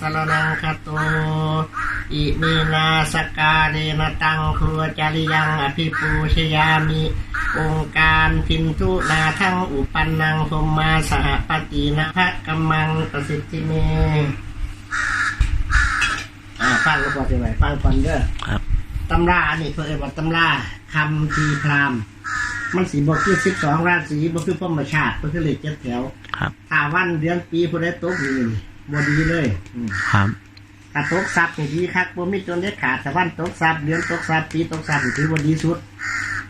สรนังคโตอิมินาสการเรนตังครัวจาริยังอภิปูชยามิองค์การพินทุนาทั้งอุปันนังพรหมาสหปฏินะพระกัมมังประสิทธิเมอ่าฟังก็พอจะไหนฟังก่อนเด้อครับตำราอันนี้เพื่อว่าตำราคำทีพรามมันสีบอกคือสิบสองราศีบอกคือพรหมชาติบอกคือเลขเจ็ดแถวครับถ้าวันเดือนปีผู้ใดตกนี่ บดีเลยอืมครับ ถ้าตกซับนี่ดีคักบ่มีจนเด็ดขาดแต่วันตกซับเดือนตกซับปีตกซับนี่ถือว่าดีสุด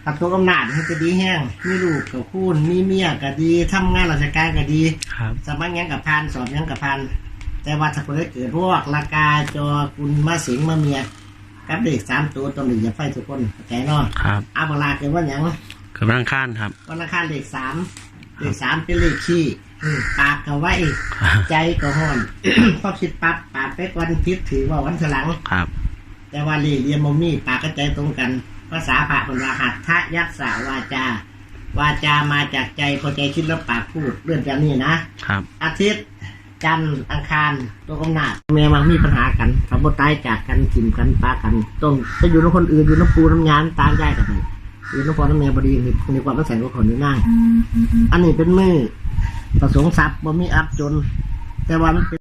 ถ้าตกอำนาจมันจะดีแห้งมีลูกกับคูณมีเมียก็ดีทำงานราชการก็ดี ครับ สมัครหยังกับพานสอบหยังกับพานแต่ว่าถ้าเพิ่นเกิดพวกลากาจอคุณมาสิงมาเมียกับเด็กสามตัวตัวหนึ่งอย่าไฟทุกคนเข้าใจเนาะครับ อาบลาเกิดว่าหยังกำลังข้านครับ วันอังคารเลขสาม เลขสามเป็นเลขขี้อืมปากก็ไว้ครับใจก็ห้อนพอคิดปั๊บปากไปวันพิษถือว่าวันฉลังครับ แต่ว่าเรียนเรียนมมี่ปากก็ใจตรงกัน ภาษาพระเป็นว่าหัตถยัสสาวาจาวาจามาจากใจพอใจคิดแล้วปากพูดเรื่องจากนี้นะครับ อาทิตย์จันทร์อังคารตัวกำนาดแม่มังมีปัญหากันสมบูตายจากกันถิ่มกันปากันต้องไปอยู่กับคนอื่นอยู่น้ำปูน้ำยานตามใจกันเลย อยู่น้ำพอน้ำแม่บดีนี่มีความต้องใส่กับคนนี้นั่งอันนี้เป็นมือประสงค์ทรัพย์บ่มีอับจน แต่ว่ามันเป็น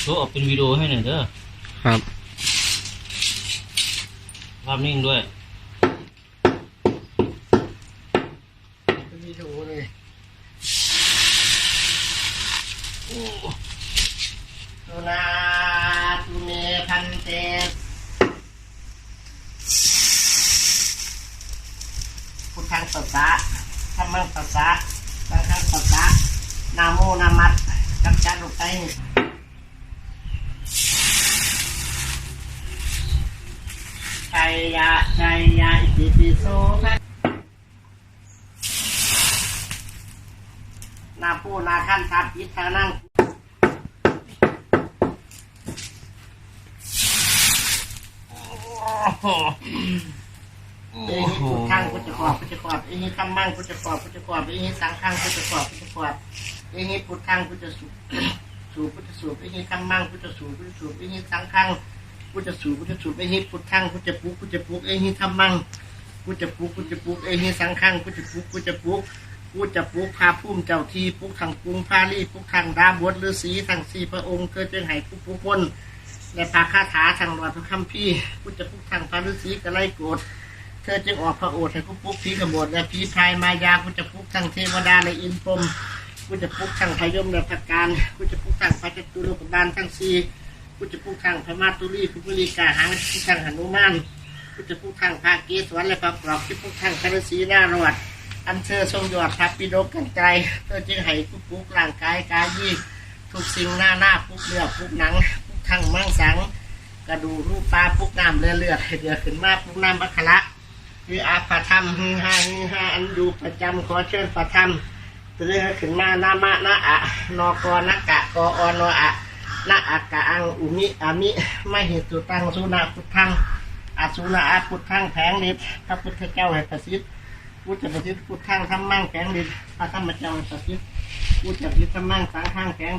โชว์ออกเป็นวิดีโอให้หน่อยเด้อครับ ภาพนิ่งด้วยวิดีโอเลยโอ้ ตุนาตุเมพันเตพุทธังปัสสะธรรมังปัสสะสังฆังปัสสะนาโมนามัดกำจัดลูกไตชัยยะชัยยะอิติปิโสภะ นาปูนาขั้นทับยิทานั่งเอ้ยพุทธังพุทธขอบพุทธขอบเอ้ยธรรมังพุทธขอบพุทธขอบเอ้ยสังฆังพุทธขอบพุทธขอบเอ้ยพุทธังพุทธสุสูพุทธสูเอ้ยธรรมังพุทธสูพุทธสูเอ้ยสังฆังพุทธสูพุทธสูเอ้ยพุทธังพุทธปุกพุทธปุกเอ้ยธรรมังพุทธปุกพุทธปุกเอ้ยสังฆังพุทธปุกพุทธปุก กูจะปลุกพาพุ่มเจ้าทีปลุกทางกรุงพาลีปลุกทางดาบวชฤาษีทางสีพระองค์เกิดจึงให้กูปลุกพ้นและพาคาถาทางหลอดพระคัมภีร์กูจะปลุกทางพระฤาษีกระไลโกรธเธอจึงออกพระโอษฐ์ให้กูปลุกผีกบฏและผีพายมายากูจะปลุกทางเทวดาและอินพรมกูจะปลุกทางพยมและพระการกูจะปลุกทางพระจตุโลกบาลทั้งสี่กูจะปลุกทางพระมาตุลีคุปริกาหังกูทางหนุมานกูจะปลุกทางพระเกศวรและพระกรอบที่ปลุกทางพระฤาษีหน้ารอด อันเธอทรงยอดทับปิดกกันไกลเธอจึงให้ผู้ปลุกร่างกายกายยี่ทุกสิ่งหน้าหน้าปลุกเลือดปลุกหนังปลุกทั้งมั่งสัง กระดูรูปปลาปลุกน้ำเลือดเลือดเดือดขึ้นมาปลุกน้ำบัคละคืออาภาธรรมฮือฮาฮือฮาอันอยู่ประจำขอเชิญประธรรมเตือขึ้นมาหน้ามานะอะนอกอนักกะกออนออะนะอะกะอังอุมิอามิไม่เหตุตังสุนาพุทธังอสุนาอาพุทธังแผงฤทธิ์พระพุทธเจ้าให้ประสิทธิ์ พุทธประชิดพุทธข้างทำมั่งแข็งดินพระธรรมจังประชิดพุทธประชิดทำมั่งสังข้างแข็ง